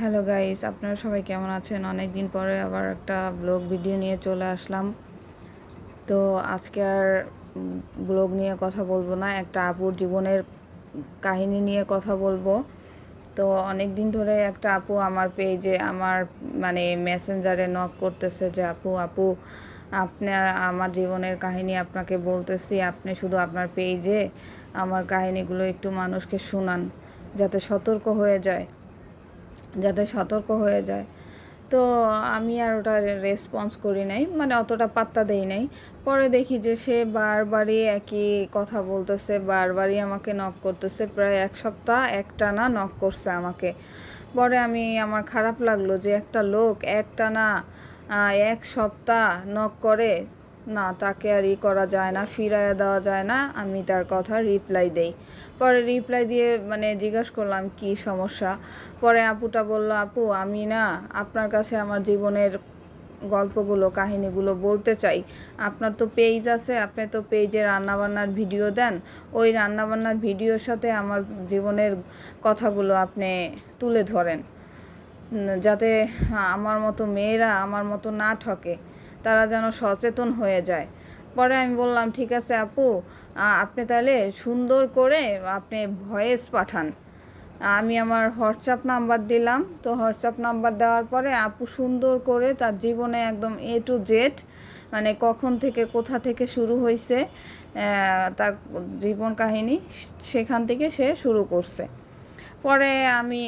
Hello guys আপনারা সবাই কেমন আছেন? অনেক দিন পরে আবার একটা ব্লগ ভিডিও নিয়ে চলে আসলাম। তো আজকে আর ব্লগ নিয়ে কথা বলব না, একটা আপুর জীবনের কাহিনী নিয়ে কথা বলব। তো অনেক দিন ধরে একটা আপু আমার পেজে আমার মানে মেসেঞ্জারে নক করতেছে যে, আপু আপু আপনার আমার জীবনের কাহিনী আপনাকে বলতেছি। আপনি শুধু আপনার পেজে আমার কাহিনীগুলো একটু মানুষকে শোনান, যাতে সতর্ক হয়ে যায়। যাতে সতর্ক হয়ে যায়। তো আমি আর ওটা রেসপন্স করি নাই মানে অতটা পাত্তা দেই নাই। পরে দেখি যে সে বারবারই একই কথা বলতেছে, বারবারই আমাকে নক করতেছে, প্রায় এক সপ্তাহ একটানা নক করছে আমাকে। পরে আমি, আমার খারাপ লাগল যে একটা লোক একটানা এক সপ্তাহ নক করে না, তাকে আর ই করা যায় না, ফিরাইয়া দেওয়া যায় না, আমি তার কথা রিপ্লাই দেই। পরে রিপ্লাই দিয়ে মানে জিজ্ঞাসা করলাম, কি সমস্যা? পরে আপুটা বলল, আপু, আমি না আপনার কাছে আমার জীবনের গল্পগুলো, কাহিনীগুলো বলতে চাই। আপনার তো পেজ আছে, আপনি তো পেজে রান্নাবান্নার ভিডিও দেন। ওই রান্নাবান্নার ভিডিওর সাথে আমার জীবনের কথাগুলো আপনি তুলে ধরেন। যাতে আমার মতো মেয়েরা আমার মতো না ঠকে। তারা যেন সচেতন হয়ে যায়। পরে আমি বললাম, ঠিক আছে আপু আপনি তাহলে সুন্দর করে আপনি ভয়েস পাঠান। আমি আমার হোয়াটসঅ্যাপ নাম্বার দিলাম। তো হোয়াটসঅ্যাপ নাম্বার দেওয়ার পরে আপু সুন্দর করে তার জীবনে একদম এ টু জেড মানে কখন থেকে, কোথা থেকে শুরু হয়েছে তার জীবন কাহিনী, সেখান থেকে সে শুরু করছে। পরে আমি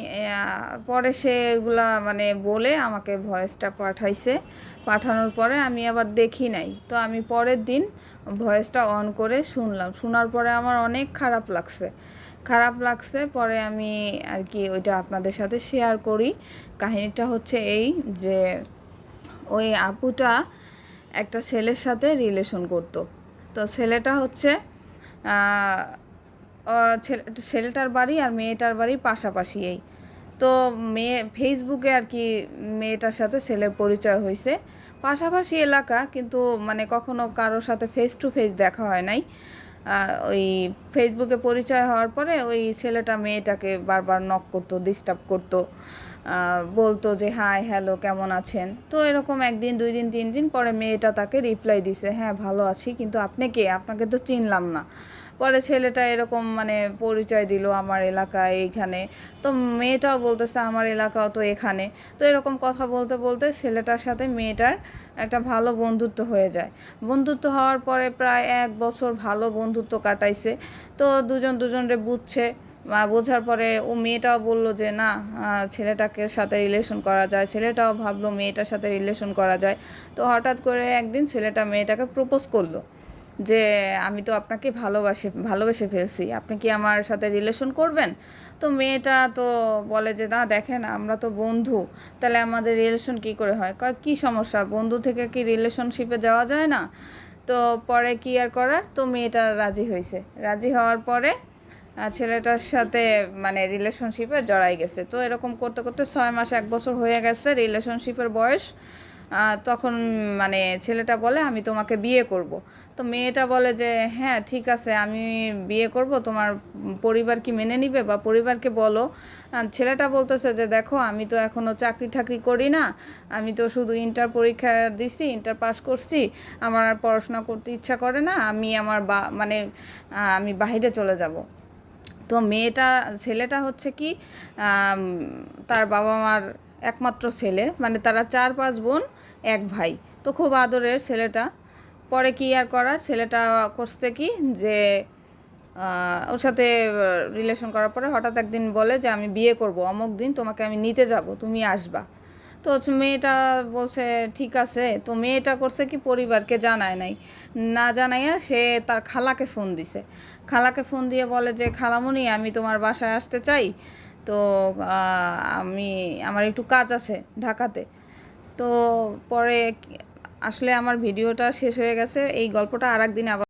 পরে সে এগুলা মানে বলে আমাকে ভয়েসটা পাঠাইছে। পাঠানোর পরে আমি আবার দেখি নাই। তো আমি পরের দিন ভয়েসটা অন করে শুনলাম। শোনার পরে আমার অনেক খারাপ লাগছে। খারাপ লাগছে, পরে আমি আর কি ওইটা আপনাদের সাথে শেয়ার করি। কাহিনীটা হচ্ছে এই যে, ওই আপুটা একটা ছেলের সাথে রিলেশন করত। তো ছেলেটা হচ্ছে ছেলেটার বাড়ি আর মেয়েটার বাড়ি পাশাপাশি এই। তো মেয়ে ফেসবুকে আর কি মেয়েটার সাথে ছেলের পরিচয় হয়েছে। পাশাপাশি এলাকা, কিন্তু মানে কখনো কারোর সাথে ফেস টু ফেস দেখা হয় নাই। ওই ফেসবুকে পরিচয় হওয়ার পরে ওই ছেলেটা মেয়েটাকে বারবার নক করতো ডিস্টার্ব করতো। বলতো যে হাই হ্যালো কেমন আছেন? তো এরকম একদিন, দুই দিন, তিন দিন পরে মেয়েটা তাকে রিপ্লাই দিছে হ্যাঁ ভালো আছি, কিন্তু আপনি কে? আপনাকে তো চিনলাম না। পরে ছেলেটা এরকম মানে পরিচয় দিল আমার এলাকায় এইখানে। তো মেয়েটাও বলতেছে, আমার এলাকাও তো এখানে। তো এরকম কথা বলতে বলতে ছেলেটার সাথে মেয়েটার একটা ভালো বন্ধুত্ব হয়ে যায়। বন্ধুত্ব হওয়ার পরে প্রায় এক বছর ভালো বন্ধুত্ব কাটাইছে। তো দুজন দুজনরে বুঝছে। বোঝার পরে ও মেয়েটাও বলল যে, না ছেলেটাকে সাথে রিলেশন করা যায়। ছেলেটাও ভাবলো মেয়েটার সাথে রিলেশন করা যায়। তো হঠাৎ করে একদিন ছেলেটা মেয়েটাকে প্রপোজ করল। যে আমি তো আপনাকে ভালোবাসে, ভালোবেসে ফেলছি। আপনি কি আমার সাথে রিলেশন করবেন? তো মেয়েটা তো বলে যে, না, দেখেন, আমরা তো বন্ধু। তাহলে আমাদের রিলেশন কি করে হয়? কয়, কী সমস্যা? বন্ধু থেকে কি রিলেশনশিপে যাওয়া যায় না? তো পরে কি আর করার? তো মেয়েটা রাজি হয়েছে রাজি হওয়ার পরে ছেলেটার সাথে মানে রিলেশনশিপে জড়াই গেছে। তো এরকম করতে করতে ছয় মাস, এক বছর হয়ে গেছে রিলেশনশিপের বয়স। তখন মানে ছেলেটা বলে, আমি তোমাকে বিয়ে করব। তো মেয়েটা বলে যে হ্যাঁ ঠিক আছে, আমি বিয়ে করব। তোমার পরিবার কি মেনে নিবে বা পরিবারকে বলো? ছেলেটা বলতেছে যে, দেখো, আমি তো এখনও চাকরি ঠাকরি করি না। আমি তো শুধু ইন্টার পরীক্ষা দিছি ইন্টার পাস করছি। আমার আর পড়াশোনা করতে ইচ্ছা করে না। আমি আমার বা মানে আমি বাহিরে চলে যাব। তো মেয়েটা, ছেলেটা হচ্ছে কি তার বাবা মার একমাত্র ছেলে মানে তারা চার পাঁচ বোন, এক ভাই। তো খুব আদরের ছেলেটা। পরে কি আর করার? ছেলেটা করছে কি যে ওর সাথে রিলেশন করার পরে হঠাৎ একদিন বলে যে, আমি বিয়ে করব, অমুক দিন তোমাকে আমি নিতে যাব, তুমি আসবা। তো মেয়েটা বলছে, ঠিক আছে। তো মেয়েটা করছে কি পরিবারকে জানায় নাই। না জানাইয়া সে তার খালাকে ফোন দিছে। খালাকে ফোন দিয়ে বলে যে খালামুনি আমি তোমার বাসায় আসতে চাই। তো আমি, আমার একটু কাজ আছে ঢাকাতে। তো পরে আসলে আমার ভিডিওটা শেষ হয়ে গেছে, এই গল্পটা আর একদিন আবার